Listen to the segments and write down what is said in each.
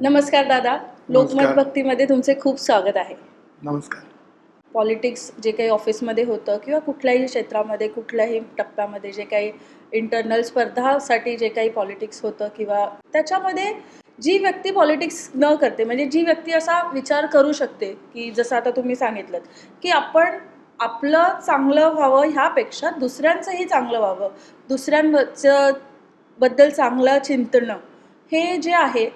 नमस्कार दादा. लोकमत. भक्तीमध्ये तुमचे खूप स्वागत आहे. नमस्कार. पॉलिटिक्स जे काही ऑफिसमध्ये होतं किंवा कुठल्याही क्षेत्रामध्ये कुठल्याही टप्प्यामध्ये जे काही इंटरनल स्पर्धासाठी जे काही पॉलिटिक्स होतं किंवा त्याच्यामध्ये जी व्यक्ती पॉलिटिक्स न करते म्हणजे जी व्यक्ती असा विचार करू शकते की जसं आता तुम्ही सांगितलं की आपण आपलं चांगलं व्हावं ह्यापेक्षा दुसऱ्यांचंही चांगलं व्हावं दुसऱ्यांचं बद्दल चांगलं चिंतणं हे जे आहे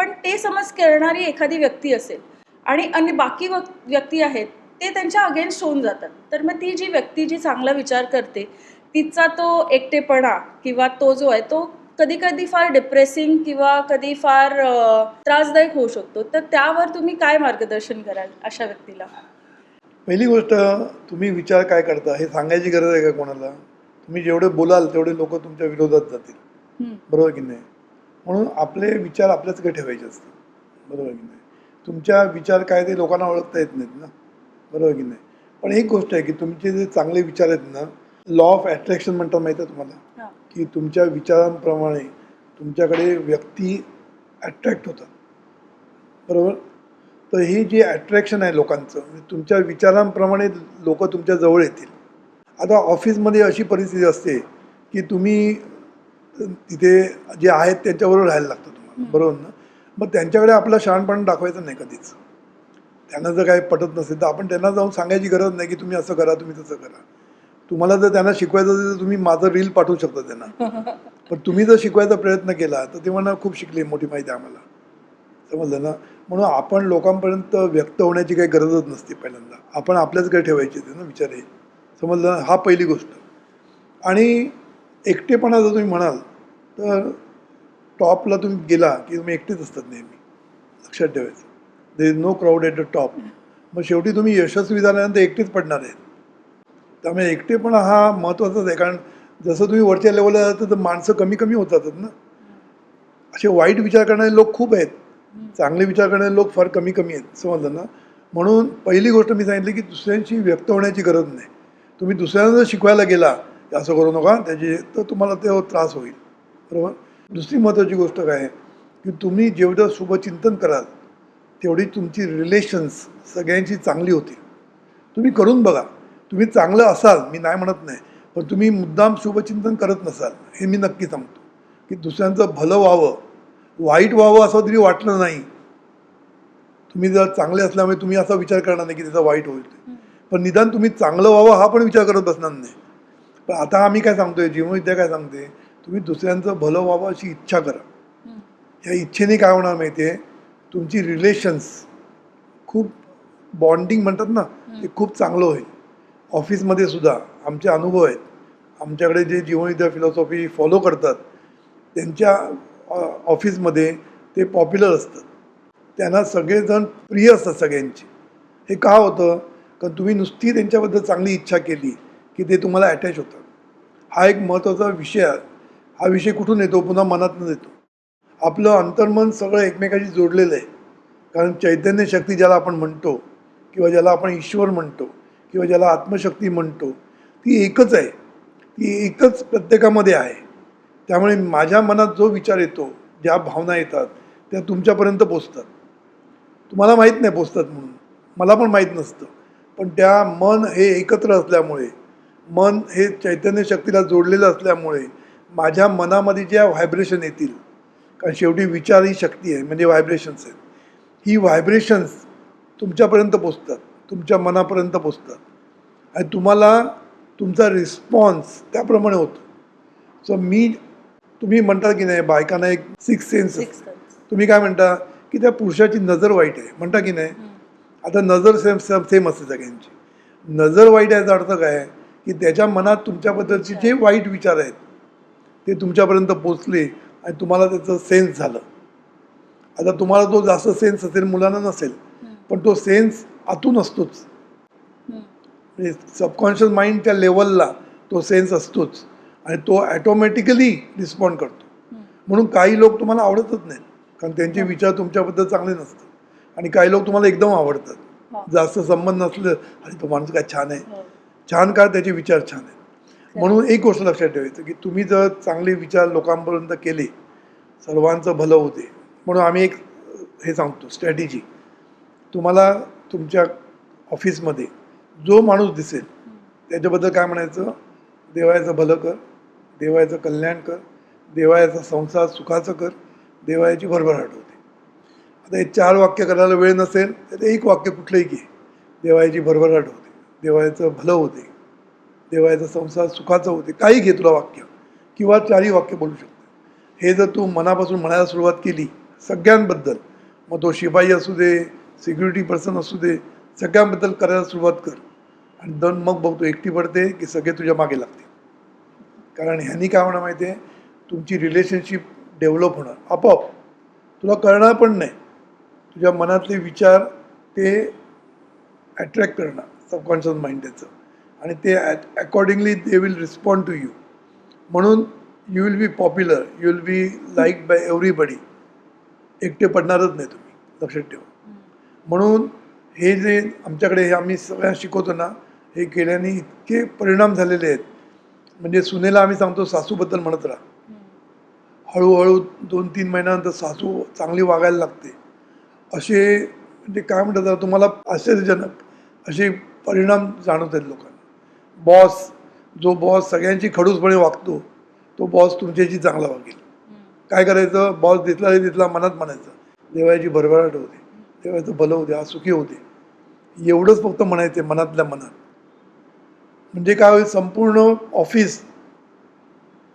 पण ते समज करणारी एखादी व्यक्ती असेल आणि आणि बाकी व्यक्ती आहेत ते त्यांच्या अगेन्स्ट होऊन जातात. तर मग ती जी व्यक्ती जी चांगला विचार करते तिचा तो एकटेपणा किंवा तो जो आहे तो कधी कधी फार डिप्रेसिंग किंवा कधी फार त्रासदायक होऊ शकतो. तर त्यावर तुम्ही काय मार्गदर्शन कराल अशा व्यक्तीला? पहिली गोष्ट तुम्ही विचार काय करता हे सांगायची गरज आहे का कोणाला? तुम्ही जेवढे बोलाल तेवढे लोक तुमच्या विरोधात जातील. बरोबर की नाही? म्हणून आपले विचार आपल्याचकडे ठेवायचे असतात बरोबर की नाही? तुमच्या विचार काय ते लोकांना ओळखता येत नाहीत ना? बरोबर की नाही? पण एक गोष्ट आहे की तुमचे जे चांगले विचार आहेत ना लॉ ऑफ अट्रॅक्शन म्हणतात माहिती आहे तुम्हाला? की तुमच्या विचारांप्रमाणे तुमच्याकडे व्यक्ती अट्रॅक्ट होतात. बरोबर? तर ही जी अट्रॅक्शन आहे लोकांचं म्हणजे तुमच्या विचारांप्रमाणे लोक तुमच्या जवळ येतील. आता ऑफिसमध्ये अशी परिस्थिती असते की तुम्ही तिथे जे आहेत त्यांच्याबरोबर राहायला लागतं तुम्हाला. बरोबर ना? मग त्यांच्याकडे आपलं शहाणपण दाखवायचं नाही कधीच. त्यांना जर काही पटत नसेल तर आपण त्यांना जाऊन सांगायची गरज नाही की तुम्ही असं करा तुम्ही तसं करा. तुम्हाला जर त्यांना शिकवायचं असेल तर तुम्ही माझं रील पाठवू शकता त्यांना. पण तुम्ही जर शिकवायचा प्रयत्न केला तर ते म्हणा खूप शिकले मोठी माहिती आहे आम्हाला. समजलं ना? म्हणून आपण लोकांपर्यंत व्यक्त होण्याची काही गरजच नसते पहिल्यांदा. आपण आपल्याचकडे ठेवायचे ते ना विचार हे समजलं ना? हा पहिली गोष्ट. आणि एकटेपणा जर तुम्ही म्हणाल तर टॉपला तुम्ही गेला की तुम्ही एकटेच असतात नेहमी. लक्षात ठेवायचं. There is no crowd at the top मग शेवटी तुम्ही यशस्वी झाल्यानंतर एकटेच पडणार आहेत. त्यामुळे एकटेपणा हा महत्त्वाचाच आहे. कारण जसं तुम्ही वरच्या लेवलला जातं तर माणसं कमी कमी होत जातात ना. असे वाईट विचार करणारे लोक खूप आहेत. चांगले विचार करणारे लोक फार कमी कमी आहेत. समजलं ना? म्हणून पहिली गोष्ट मी सांगितली की दुसऱ्यांशी व्यक्त होण्याची गरज नाही. तुम्ही दुसऱ्यांना जर शिकवायला गेला असं करू नका. त्याची तर तुम्हाला ते त्रास होईल. बरोबर? दुसरी महत्त्वाची गोष्ट काय आहे? की तुम्ही जेवढं शुभचिंतन कराल तेवढी तुमची रिलेशन्स सगळ्यांची चांगली होतील. तुम्ही करून बघा. तुम्ही चांगलं असाल मी नाही म्हणत नाही पण तुम्ही मुद्दाम शुभचिंतन करत नसाल हे मी नक्की सांगतो. की दुसऱ्यांचं भलं व्हावं वाईट व्हावं असं तरी वाटलं नाही. तुम्ही जर चांगले असल्यामुळे तुम्ही असा विचार करणार नाही की त्याचा वाईट होईल. पण निदान तुम्ही चांगलं व्हावं हा पण विचार करत बसणार नाही. पण आता आम्ही काय सांगतोय जीवनविद्या काय सांगते तुम्ही दुसऱ्यांचं भलं व्हावं अशी इच्छा करा. या इच्छेने काय होणार माहिती आहे तुमची रिलेशन्स खूप बॉन्डिंग म्हणतात ना ते खूप चांगलं होईल. ऑफिसमध्ये सुद्धा आमचे अनुभव आहेत. आमच्याकडे जे जीवनविद्या फिलॉसॉफी फॉलो करतात त्यांच्या ऑफिसमध्ये ते पॉप्युलर असतात. त्यांना सगळेजण प्रिय असतात सगळ्यांची. हे का होतं? कारण तुम्ही नुसती त्यांच्याबद्दल चांगली इच्छा केली की ते तुम्हाला अटॅच होतात. हा एक महत्त्वाचा विषय आहे. हा विषय कुठून येतो? पुन्हा मनातून येतो आपलं अंतर्मन सगळं एकमेकाशी जोडलेलं आहे. कारण चैतन्य शक्ती ज्याला आपण म्हणतो किंवा ज्याला आपण ईश्वर म्हणतो किंवा ज्याला आत्मशक्ती म्हणतो ती एकच आहे. ती एकच प्रत्येकामध्ये आहे. त्यामुळे माझ्या मनात जो विचार येतो ज्या भावना येतात त्या तुमच्यापर्यंत पोचतात. तुम्हाला माहीत नाही पोचतात म्हणून. मला पण माहीत नसतं. पण त्या मन हे एकत्र असल्यामुळे मन हे चैतन्य शक्तीला जोडलेलं असल्यामुळे माझ्या मनामध्ये ज्या व्हायब्रेशन येतील कारण शेवटी विचार ही शक्ती आहे म्हणजे व्हायब्रेशन्स आहेत. ही व्हायब्रेशन्स तुमच्यापर्यंत पोचतात तुमच्या मनापर्यंत पोचतात. आणि तुम्हाला तुमचा रिस्पॉन्स त्याप्रमाणे होतो. सो मी तुम्ही म्हणता की नाही बायकांना एक सिक्स सेन्स सिक्स तुम्ही काय म्हणता? की त्या पुरुषाची नजर वाईट आहे. म्हणता की नाही? आता नजर सेम सेम सेम असते सगळ्यांची. नजर वाईट याचा अर्थ काय? आहे की त्याच्या मनात तुमच्याबद्दलचे जे वाईट विचार आहेत ते तुमच्यापर्यंत पोचले आणि तुम्हाला त्याचं सेन्स झालं. आता तुम्हाला तो जास्त सेन्स असेल मुलांना नसेल पण तो सेन्स आतून असतोच. म्हणजे सबकॉन्शियस माइंड त्या लेवलला तो सेन्स असतोच आणि तो ॲटोमॅटिकली रिस्पॉन्ड करतो. म्हणून काही लोक तुम्हाला आवडतच नाहीत कारण त्यांचे विचार तुमच्याबद्दल चांगले नसतात. आणि काही लोक तुम्हाला एकदम आवडतात. जास्त संबंध नसलं अरे तो माणूस काय छान आहे. छान का त्याचे विचार छान आहेत. म्हणून एक गोष्ट लक्षात ठेवायचं की तुम्ही जर चांगले विचार लोकांपर्यंत केले सर्वांचं भलं होते. म्हणून आम्ही एक हे सांगतो स्ट्रॅटेजी तुम्हाला तुमच्या ऑफिसमध्ये जो माणूस दिसेल त्याच्याबद्दल काय म्हणायचं? देवाचं भलं कर देवाचं कल्याण कर देवाचा संसार सुखाचं कर देवाची भरभराट होते. आता हे चार वाक्य करायला वेळ नसेल तर एक वाक्य कुठलंही घे. देवाची भरभराट होते. देवायचं भलं होते. देवायचा संसार सुखाचं होते. काही घे तुला वाक्य. किंवा चारही वाक्य बोलू शकते. हे जर तू मनापासून म्हणायला सुरुवात केली सगळ्यांबद्दल मग तो शिपाई असू दे सिक्युरिटी पर्सन असू दे सगळ्यांबद्दल करायला सुरुवात कर. आणि दन मग बघतो एकटी पडते की सगळे तुझ्या मागे लागते कारण ह्यांनी काय होणार माहिती आहे? तुमची रिलेशनशिप डेव्हलप होणार. आपोआप. तुला कळणार पण नाही. तुझ्या मनातले विचार ते ॲट्रॅक्ट करणार. सबकॉन्शियस माइंड त्याचं आणि ते accordingly they will respond to you म्हणून you will be popular you will be like by everybody एकटे पडणारच नाही तुम्ही लक्षात ठेवा. म्हणून हे जे आमच्याकडे हे आम्ही सगळ्या शिकवतो ना हे केल्याने इतके परिणाम झालेले आहेत. म्हणजे सुनेला आम्ही सांगतो सासूबद्दल म्हणत राहा. हळूहळू दोन तीन महिन्यानंतर सासू चांगली वागायला लागते. असे म्हणजे काय म्हणतात तुम्हाला आश्चर्यजनक असे परिणाम जाणवत आहेत लोकांना. बॉस जो बॉस सगळ्यांची खडूसपणे वागतो तो बॉस तुमच्याशी चांगला वागेल. काय करायचं? बॉस दिसला दिसला मनात म्हणायचं देवाची भरभराट होते देवाचं भलं होते आज सुखी होते एवढंच फक्त म्हणायचं मनातल्या मनात. म्हणजे काय होईल? संपूर्ण ऑफिस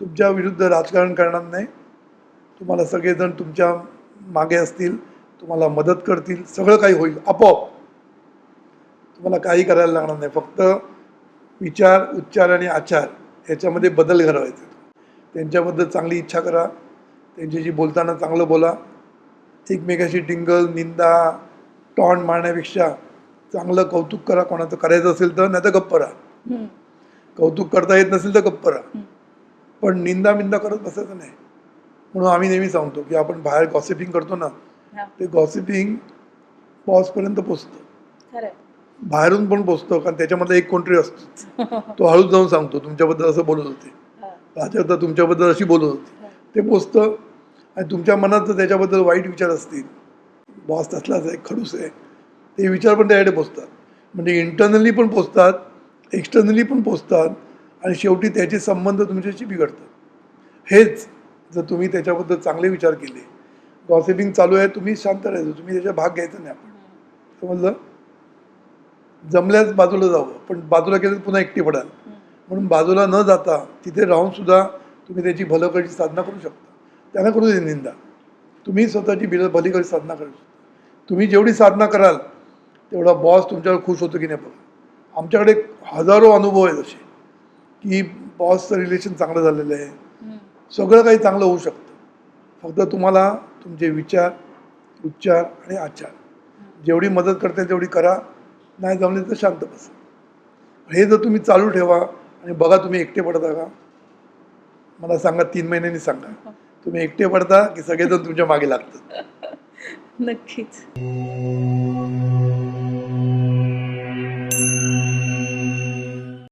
तुमच्या विरुद्ध राजकारण करणार नाही. तुम्हाला सगळेजण तुमच्या मागे असतील तुम्हाला मदत करतील सगळं काही होईल. आपोआप. तुम्हाला काही करायला लागणार नाही. फक्त विचार उच्चार आणि आचार याच्यामध्ये बदल घडवायचे. त्यांच्याबद्दल चांगली इच्छा करा. त्यांच्याशी बोलताना चांगलं बोला. एकमेकाशी टिंगल निंदा टॉन मारण्यापेक्षा चांगलं कौतुक करा. कोणाचं करायचं असेल तर नाही तर गप्प राहा. कौतुक करता येत नसेल तर गप्प राहा. पण निंदा मिंदा करत बसायचं नाही. म्हणून आम्ही नेहमी सांगतो की आपण बाहेर गॉसिपिंग करतो ना ते गॉसिपिंग बॉसपर्यंत पोचतं. बाहेरून पण पोचतं कारण त्याच्यामधला एक कोणतरी असतो. तो हळूच जाऊन सांगतो तुमच्याबद्दल असं बोलत होते. राजकर्ता तुमच्याबद्दल अशी बोलत होती. ते पोचतं आणि तुमच्या मनात जर त्याच्याबद्दल वाईट विचार असतील बॉस तसलाच आहे खडूस आहे. ते विचार पण त्याकडे पोचतात. म्हणजे इंटरनली पण पोचतात एक्सटर्नली पण पोचतात आणि शेवटी त्याचे संबंध तुमच्याशी बिघडतात. हेच जर तुम्ही त्याच्याबद्दल चांगले विचार केले गॉसिपिंग चालू आहे तुम्ही शांत राहायचं तुम्ही त्याचा भाग घ्यायचा नाही आपण. समजलं? जमल्यास बाजूला जावं पण बाजूला गेलं तर पुन्हा एकटी पडाल. म्हणून बाजूला न जाता तिथे राहून सुद्धा तुम्ही त्याची भलकडची साधना करू शकता. त्यांना करू दे निंदा. तुम्ही स्वतःची बिल भलीकडे साधना करू शकता. तुम्ही जेवढी साधना कराल तेवढा बॉस तुमच्यावर खुश होतो की नाही बघा. आमच्याकडे हजारो अनुभव आहेत असे की बॉसचं रिलेशन चांगलं झालेलं आहे. सगळं काही चांगलं होऊ शकतं. फक्त तुम्हाला तुमचे विचार उच्चार आणि आचार. जेवढी मदत करते तेवढी करा. नाही जमले तर शांत बस. हे जर तुम्ही चालू ठेवा आणि बघा तुम्ही एकटे पडता का? मला सांगा तीन महिन्यांनी सांगा. तुम्ही एकटे पडता की सगळेजण तुमच्या मागे लागतात? नक्कीच.